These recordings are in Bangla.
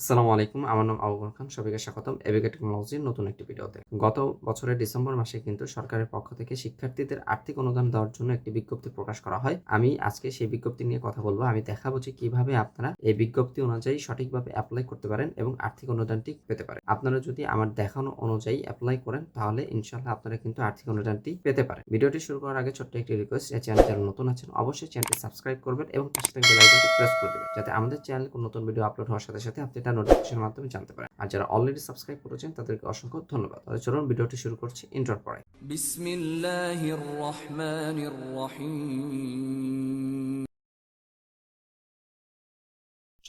আসসালামু আলাইকুম, আমার নাম আবুবকর খান, সবাইকে স্বাগতম এবিকে টেকনোলজির নতুন একটি ভিডিওতে। গত বছরের ডিসেম্বর মাসে কিন্তু সরকারের পক্ষ থেকে শিক্ষার্থীদের আর্থিক অনুদান দেওয়ার জন্য একটি বিজ্ঞপ্তি প্রকাশ করা হয়। আমি আজকে সেই বিজ্ঞপ্তি নিয়ে কথা বলব। আমি দেখাবো যে কীভাবে আপনারা এই বিজ্ঞপ্তি অনুযায়ী সঠিকভাবে অ্যাপ্লাই করতে পারেন এবং আর্থিক অনুদানটি পেতে পারেন। আপনারা যদি আমার দেখানো অনুযায়ী অ্যাপ্লাই করেন, তাহলে ইনশাল্লাহ আপনারা কিন্তু আর্থিক অনুদানটি পেতে পারেন। ভিডিওটি শুরু করার আগে ছোট্ট একটি রিকোয়েস্ট এই চ্যানেল যারা নতুন আছেন, অবশ্যই চ্যানেলটি সাবস্ক্রাইব করবেন এবং প্রেস করে দেবেন, যাতে আমাদের চ্যানেল নতুন ভিডিও আপলোড হওয়ার সাথে সাথে আপনি ঘণ্টা নোটিফিকেশনের মাধ্যমে জানতে পারেন। আর যারা অলরেডি সাবস্ক্রাইব করেছেন, তাদেরকে অসংখ্য ধন্যবাদ। তাহলে চলুন ভিডিওটি শুরু করছি ইন্টার পরে। বিসমিল্লাহির রহমানির রহিম।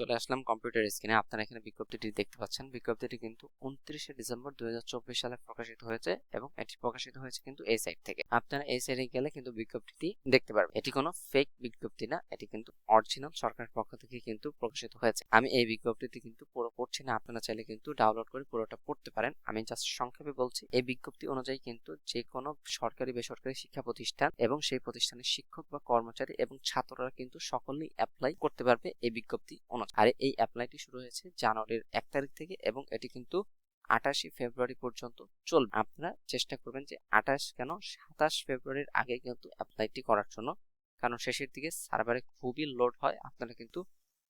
চলে আসলাম কম্পিউটার স্ক্রিনে আপনারা এখানে বিজ্ঞপ্তিটি দেখতে পাচ্ছেন। বিজ্ঞপ্তিটি কিন্তু উনত্রিশে ডিসেম্বর দুই হাজার চব্বিশ সালে প্রকাশিত হয়েছে এবং এটি প্রকাশিত হয়েছে কিন্তু এই সাইট থেকে। আপনারা এই সাইটে গেলে কিন্তু বিজ্ঞপ্তিটি দেখতে পারবেন। এটি কোনো ফেক বিজ্ঞপ্তি না, এটি কিন্তু অরিজিনাল সরকারের পক্ষ থেকে কিন্তু প্রকাশিত হয়েছে। আমি এই বিজ্ঞপ্তিটি কিন্তু পুরো পড়ছি না, আপনারা চাইলে কিন্তু ডাউনলোড করে পুরোটা পড়তে পারেন। আমি জাস্ট সংক্ষেপে বলছি, এই বিজ্ঞপ্তি অনুযায়ী কিন্তু যে কোনো সরকারি, বেসরকারি শিক্ষা প্রতিষ্ঠান এবং সেই প্রতিষ্ঠানের শিক্ষক বা কর্মচারী এবং ছাত্ররা কিন্তু সকলেই অ্যাপ্লাই করতে পারবে এই বিজ্ঞপ্তি অনুযায়ী। আর এই অ্যাপ্লাইটি শুরু হয়েছে জানুয়ারির এক তারিখ থেকে এবং এটি কিন্তু আঠাশে ফেব্রুয়ারি পর্যন্ত চলবে। আপনারা চেষ্টা করবেন যে আঠাশ কেন সাতাশ ফেব্রুয়ারির আগে কিন্তু অ্যাপ্লাইটি করার জন্য, কারণ শেষের দিকে সার্ভারে খুবই লোড হয়, আপনারা কিন্তু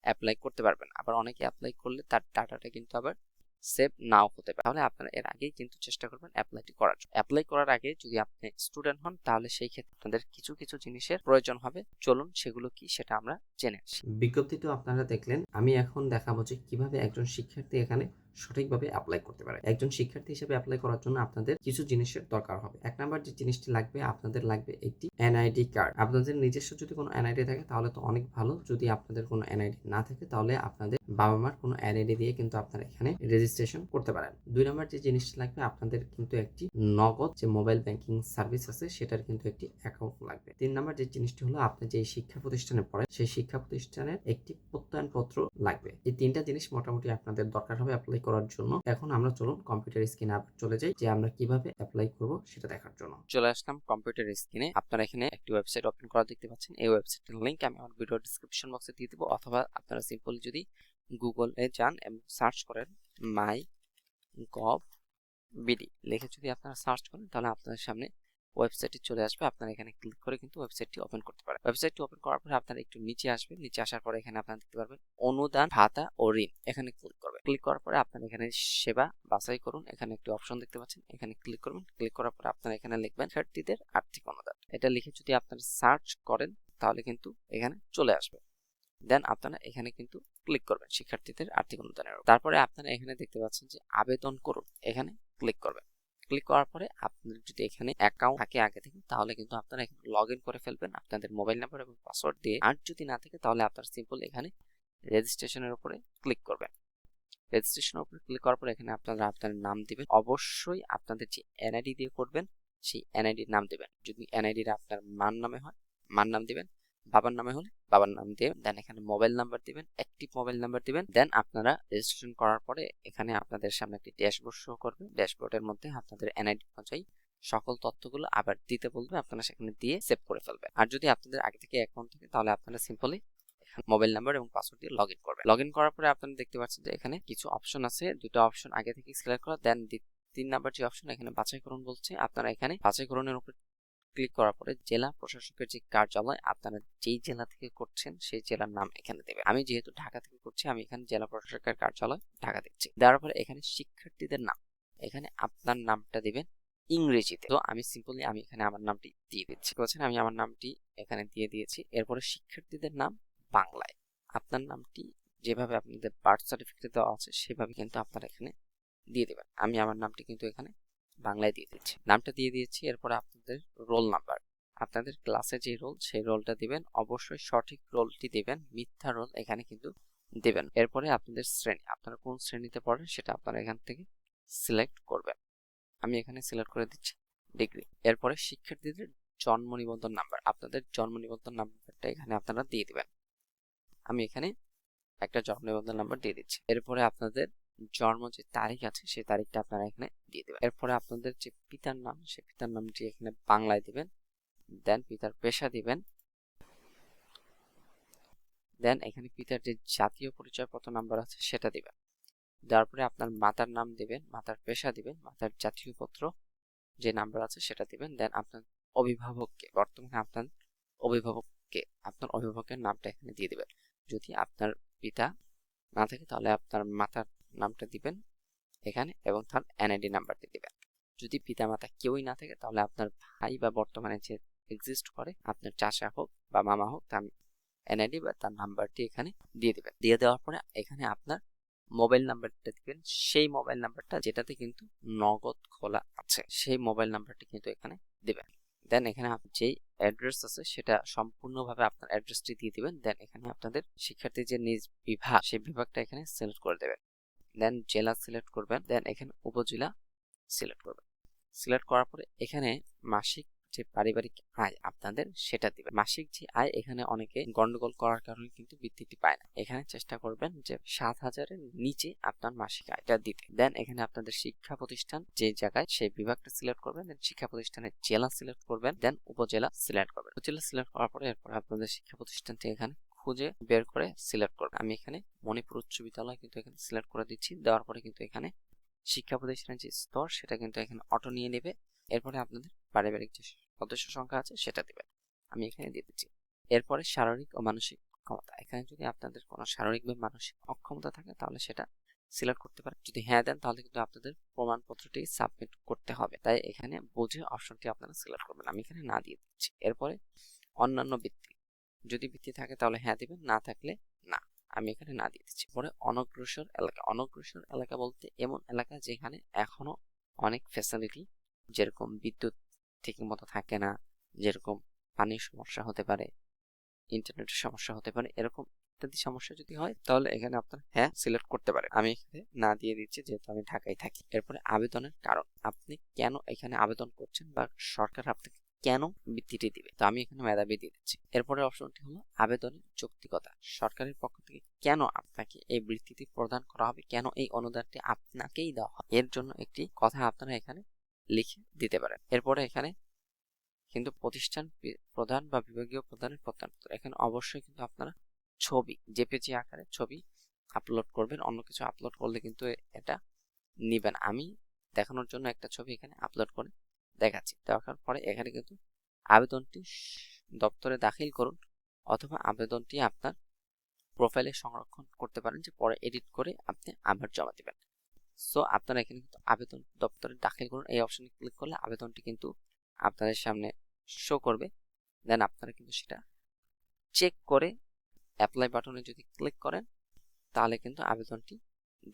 অ্যাপ্লাই করতে পারবেন। আবার অনেকে অ্যাপ্লাই করলে তার ডাটাটা কিন্তু আবার সেভ নাও হতে পারে। তাহলে আপনারা এর আগেই কিন্তু চেষ্টা করবেন অ্যাপ্লাইটি করার জন্য। অ্যাপ্লাই করার আগে যদি আপনি স্টুডেন্ট হন, তাহলে সেই ক্ষেত্রে আপনাদের কিছু কিছু জিনিসের প্রয়োজন হবে। চলুন সেগুলো কি সেটা আমরা জেনে আসি। বিজ্ঞপ্তিটি আপনারা দেখলেন। আমি এখন দেখাবো যে কীভাবে একজন শিক্ষার্থী এখানে সঠিকভাবে অ্যাপ্লাই করতে পারে। একজন শিক্ষার্থী হিসেবে অ্যাপ্লাই করার জন্য আপনাদের কিছু জিনিসের দরকার হবে। এক নাম্বার যে জিনিসটি লাগবে, আপনাদের লাগবে একটি এনআইডি কার্ড আপনাদের নিজস্ব যদি কোনো এনআইডি থাকে, তাহলে তো অনেক ভালো। যদি আপনাদের কোনো এনআইডি না থাকে, তাহলে আপনাদের বাবা মার কোনো এনআইডি দিয়ে কিন্তু আপনারা এখানে রেজিস্ট্রেশন করতে পারেন। দুই নম্বর যে জিনিসটি লাগবে, আপনাদের কিন্তু একটি নগদ যে মোবাইল ব্যাংকিং সার্ভিস আছে, সেটার কিন্তু একটি অ্যাকাউন্ট লাগবে। তিন নাম্বার যে জিনিসটি হলো, আপনি যে শিক্ষা প্রতিষ্ঠানে পড়েন, সেই শিক্ষা প্রতিষ্ঠানের একটি প্রত্যয়নপত্র লাগবে। এই তিনটা জিনিস মোটামুটি আপনাদের দরকার হবে অ্যাপ্লাই করার জন্য। এখন আমরা চলুন কম্পিউটার স্ক্রিনে আবার চলে যাই, যে আমরা কীভাবে অ্যাপ্লাই করব সেটা দেখার জন্য। চলে আসলাম কম্পিউটার স্ক্রিনে আপনারা এখানে একটি ওয়েবসাইট ওপেন করা দেখতে পাচ্ছেন। এই ওয়েবসাইটের লিংক আমি আমার ভিডিও ডিসক্রিপশন বক্সে দিয়ে দেবো, অথবা আপনারা সিম্পলি যদি গুগলে যান এবং সার্চ করেন মাই গভ বিডি। লিখে যদি আপনারা সার্চ করেন, তাহলে আপনাদের সামনে ওয়েবসাইটটি চলে আসবে। আপনারা এখানে ক্লিক করে কিন্তু ওয়েবসাইটটি ওপেন করতে পারেন। ওয়েবসাইটটি ওপেন করার পরে আপনারা একটু নিচে আসবেন। নিচে আসার পরে এখানে আপনারা দেখতে পারবেন অনুদান, ভাতা ও ঋণ। এখানে ক্লিক করবেন। ক্লিক করার পরে আপনারা এখানে সেবা বাছাই করুন। এখানে একটি অপশন দেখতে পাচ্ছেন। এখানে ক্লিক করবেন। ক্লিক করার পরে আপনারা এখানে লিখবেন শিক্ষার্থীদের আর্থিক অনুদান। এটা লিখে যদি আপনারা সার্চ করেন, তাহলে কিন্তু এখানে চলে আসবে। দেন আপনারা এখানে কিন্তু ক্লিক করবেন শিক্ষার্থীদের আর্থিক অনুদানের। তারপরে আপনারা এখানে দেখতে পাচ্ছেন যে আবেদন করুন। এখানে ক্লিক করবেন। ক্লিক করার পরে আপনাদের যদি এখানে অ্যাকাউন্ট থাকে আগে থেকে, তাহলে কিন্তু আপনারা এখানে লগ ইন করে ফেলবেন আপনাদের মোবাইল নাম্বার এবং পাসওয়ার্ড দিয়ে। আর যদি না থাকে, তাহলে আপনারা সিম্পল এখানে রেজিস্ট্রেশনের উপরে ক্লিক করবেন। রেজিস্ট্রেশনের উপরে ক্লিক করার পরে এখানে আপনারা আপনার নাম দিবেন। অবশ্যই আপনাদের যে এনআইডি দিয়ে করবেন, সেই এনআইডির নাম দিবেন। যদি এনআইডি আপনার মান নামে হয়, মান নাম দিবেন। বাবার নামে হলে বাবার নাম দিয়ে দেন এখানে মোবাইল নাম্বার দিবেন অ্যাক্টিভ মোবাইল নাম্বার দিবেন দেন আপনারা রেজিস্ট্রেশন করার পরে এখানে আপনাদের সামনে একটি ড্যাশবোর্ড শো করবে। ড্যাশবোর্ডের মধ্যে আপনাদের এনআইডি অনুযায়ী সকল তথ্যগুলো আবার দিতে বলবে, আপনারা সেখানে দিয়ে সেভ করে ফেলবেন। আর যদি আপনাদের আগে থেকে অ্যাকাউন্ট থাকে, তাহলে আপনারা সিম্পলি মোবাইল নাম্বার এবং পাসওয়ার্ড দিয়ে লগ ইন করবেন। লগ ইন করার পরে আপনারা দেখতে পাচ্ছেন যে এখানে কিছু অপশন আছে, দুটো অপশন আগে থেকে সিলেক্ট করা দেন তিন নাম্বার যে অপশন এখানে বাছাইকরণ বলছে, আপনারা এখানে বাছাইকরণের উপর ক্লিক করার পরে জেলা প্রশাসকের যে কার্যালয় আপনারা যেই জেলা থেকে করছেন, সেই জেলার নাম এখানে দেবে। আমি যেহেতু ঢাকা থেকে করছি, আমি এখানে জেলা প্রশাসকের কার্যালয় ঢাকা দিচ্ছি দেওয়ার পরে এখানে শিক্ষার্থীদের নাম। এখানে আপনার নামটা দিবেন ইংরেজিতে। তো আমি সিম্পলি আমি এখানে আমার নামটি দিয়ে দিচ্ছি। বলছেন আমি আমার নামটি এখানে দিয়ে দিয়েছি। এরপরে শিক্ষার্থীদের নাম বাংলায়। আপনার নামটি যেভাবে আপনাদের বার্থ সার্টিফিকেটে দেওয়া আছে, সেভাবে কিন্তু আপনারা এখানে দিয়ে দেবেন। আমি আমার নামটি কিন্তু এখানে বাংলায় দিয়ে দিচ্ছি। নামটা দিয়ে দিয়েছি, এরপরে আপনাদের রোল নাম্বার। আপনাদের ক্লাসে যে রোল, সেই রোলটা দিবেন। অবশ্যই সঠিক রোলটি দিবেন, মিথ্যা রোল এখানে কিন্তু দিবেন। এরপরে আপনাদের শ্রেণি, আপনারা কোন শ্রেণীতে পড়েন সেটা আপনারা এখান থেকে সিলেক্ট করবেন। আমি এখানে সিলেক্ট করে দিচ্ছি ডিগ্রি। এরপরে শিক্ষার্থীদের জন্ম নিবন্ধন নাম্বার, আপনাদের জন্ম নিবন্ধন নাম্বারটা এখানে আপনারা দিয়ে দিবেন। আমি এখানে একটা জন্ম নিবন্ধন নাম্বার দিয়ে দিচ্ছি। এরপরে আপনাদের জন্ম যে তারিখ আছে, সেই তারিখটা আপনারা এখানে দিয়ে দেবেন। এরপরে আপনাদের যে পিতার নাম সে পিতার নামটি এখানে বাংলায় দিবেন। দেন পিতার পেশা দিবেন। দেন এখানে পিতার যে জাতীয় পরিচয় পরিচয়পত্র নাম্বার আছে, সেটা দিবেন। দেওয়ার পরে আপনার মাতার নাম দিবেন, মাতার পেশা দিবেন, মাতার জাতীয় পত্র যে নাম্বার আছে, সেটা দিবেন। দেন আপনার অভিভাবককে, বর্তমানে আপনার অভিভাবককে, আপনার অভিভাবকের নামটা এখানে দিয়ে দিবেন। যদি আপনার পিতা না থাকে, তাহলে আপনার মাতার নামটা দিবেন এখানে এবং তার এনআইডি নাম্বারটি দিবেন। যদি পিতা মাতা কেউই না থাকে, তাহলে আপনার ভাই বা বর্তমানে যে এক্সিস্ট করে, আপনার চাচা হোক বা মামা হোক, তার এনআইডি বা তার নাম্বারটি এখানে দিয়ে দিবেন। দিয়ে দেওয়ার পরে এখানে আপনার মোবাইল নাম্বারটা দিবেন। সেই মোবাইল নাম্বারটা যেটাতে কিন্তু নগদ খোলা আছে, সেই মোবাইল নাম্বারটি কিন্তু এখানে দিবেন। দেন এখানে যেই অ্যাড্রেস আছে, সেটা সম্পূর্ণভাবে আপনার অ্যাড্রেসটি দিয়ে দিবেন। দেন এখানে আপনাদের শিক্ষার্থী যে নিজ বিভাগ, সেই বিভাগটা এখানে সিলেক্ট করে দেবেন। দেন জেলা সিলেক্ট করবেন। দেন এখানে উপজেলা সিলেক্ট করবেন। সিলেক্ট করার পরে এখানে মাসিক যে পারিবারিক আয় আপনাদের সেটা দিবেন। মাসিক যে আয় এখানে অনেকে গন্ডগোল করার কারণে কিন্তু বৃত্তিটি পায় না। এখানে চেষ্টা করবেন যে সাত হাজারের নিচে আপনার মাসিক আয়টা দিতে। দেন এখানে আপনাদের শিক্ষা প্রতিষ্ঠান যে জায়গায় সেই বিভাগটা সিলেক্ট করবেন। দেন শিক্ষা প্রতিষ্ঠানের জেলা সিলেক্ট করবেন। দেন উপজেলা সিলেক্ট করবেন। উপজেলা সিলেক্ট করার পরে এরপর আপনাদের শিক্ষা প্রতিষ্ঠানটি এখানে খুঁজে বের করে সিলেক্ট করবেন আমি এখানে মণিপুর উচ্চ বিদ্যালয় কিন্তু এখানে সিলেক্ট করে দিচ্ছি। দেওয়ার পরে কিন্তু এখানে শিক্ষা প্রতিষ্ঠানের যে স্তর, সেটা কিন্তু এখানে অটো নিয়ে নেবে। এরপরে আপনাদের পারিবারিক যে সদস্য সংখ্যা আছে, সেটা দিবেন আমি এখানে দিয়ে দিচ্ছি। এরপরে শারীরিক ও মানসিক ক্ষমতা। এখানে যদি আপনাদের কোনো শারীরিক বা মানসিক অক্ষমতা থাকে, তাহলে সেটা সিলেক্ট করতে পারেন। যদি হ্যাঁ দেন, তাহলে কিন্তু আপনাদের প্রমাণপত্রটি সাবমিট করতে হবে। তাই এখানে বুঝে অপশনটি আপনারা সিলেক্ট করবেন। আমি এখানে না দিয়ে দিচ্ছি। এরপরে অন্যান্য বৃত্তি। যদি বৃত্তি থাকে তাহলে হ্যাঁ দিবেন, না থাকলে না। আমি এখানে না দিয়ে দিচ্ছি। পরে অনগ্রসর এলাকা অনগ্রসর এলাকা বলতে এমন এলাকা যেখানে এখনও অনেক ফ্যাসিলিটি যেরকম বিদ্যুৎ ঠিক মতো থাকে না, যেরকম পানির সমস্যা হতে পারে ইন্টারনেটের সমস্যা হতে পারে, এরকম ইত্যাদি সমস্যা যদি হয় তাহলে এখানে আপনার হ্যাঁ সিলেক্ট করতে পারে আমি এখানে না দিয়ে দিচ্ছি যেহেতু আমি ঢাকায় থাকি। এরপরে আবেদনের কারণ। আপনি কেন এখানে আবেদন করছেন বা সরকার আপনাকে কেন বৃত্তিটি দিবে? তো আমি এখানে মেধাবী দিয়ে দিচ্ছি। এরপরে অপশনটি হলো আবেদনের যৌক্তিকতা। সরকারের পক্ষ থেকে কেন আপনাকে এই বৃত্তিটি প্রদান করা হবে? কেন এই অনুদানটি আপনাকেই দেওয়া হবে? এর জন্য একটি কথা আপনারা এখানে লিখে দিতে পারেন। এরপরে এখানে কিন্তু প্রতিষ্ঠান প্রধান বা বিভাগীয় প্রধানের প্রত্যয়নপত্র। এখানে অবশ্যই কিন্তু আপনারা ছবি, জেপিজি আকারে ছবি আপলোড করবেন। অন্য কিছু আপলোড করলে কিন্তু এটা নিবেন। আমি দেখানোর জন্য একটা ছবি এখানে আপলোড করে দেখাচ্ছি। দেখার পরে এখানে কিন্তু আবেদনটি দপ্তরে দাখিল করুন অথবা আবেদনটি আপনার প্রোফাইলে সংরক্ষণ করতে পারেন যে পরে এডিট করে আপনি আবার জমা দিবেন। সো আপনারা এখানে কিন্তু আবেদন দপ্তরে দাখিল করুন। এই অপশনে ক্লিক করলে আবেদনটি কিন্তু আপনাদের সামনে শো করবে। দেন আপনারা কিন্তু সেটা চেক করে অ্যাপ্লাই বাটনে যদি ক্লিক করেন, তাহলে কিন্তু আবেদনটি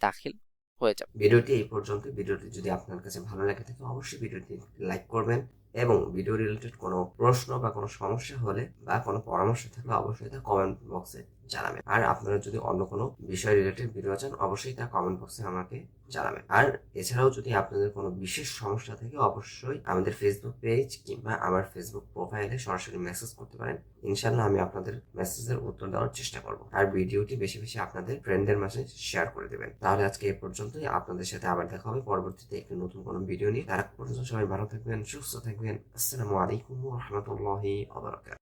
দাখিল হয়ে যাবে। ভিডিওটি এই পর্যন্ত। ভিডিওটি যদি আপনার কাছে ভালো লাগে থাকে, অবশ্যই ভিডিওটি লাইক করবেন এবং ভিডিও রিলেটেড কোনো প্রশ্ন বা কোনো সমস্যা হলে বা কোনো পরামর্শ থাকলে অবশ্যই তা কমেন্ট বক্সে জানাবেন। আর আপনারা যদি অন্য কোনো বিষয় রিলেটেড ভিডিও চান অবশ্যই তা কমেন্ট বক্সে আমাকে জানাবেন। আর এছাড়াও যদি আপনাদের কোনো বিশেষ সমস্যা থাকে, অবশ্যই আমাদের ফেসবুক পেজ কিংবা আমার ফেসবুক প্রোফাইলে সরাসরি মেসেজ করতে পারেন। ইনশাল্লাহ আমি আপনাদের মেসেজের উত্তর দেওয়ার চেষ্টা করব। আর ভিডিওটি বেশি বেশি আপনাদের ফ্রেন্ডের মাঝে শেয়ার করে দেবেন। তাহলে আজকে এ পর্যন্তই। আপনাদের সাথে আবার দেখা হবে পরবর্তীতে একটি নতুন কোনো ভিডিও নিয়ে। তারা পর্যন্ত সবাই ভালো থাকবেন, সুস্থ থাকবেন। আসসালামু আলাইকুম রহমতুল্লাহি আবরাকাত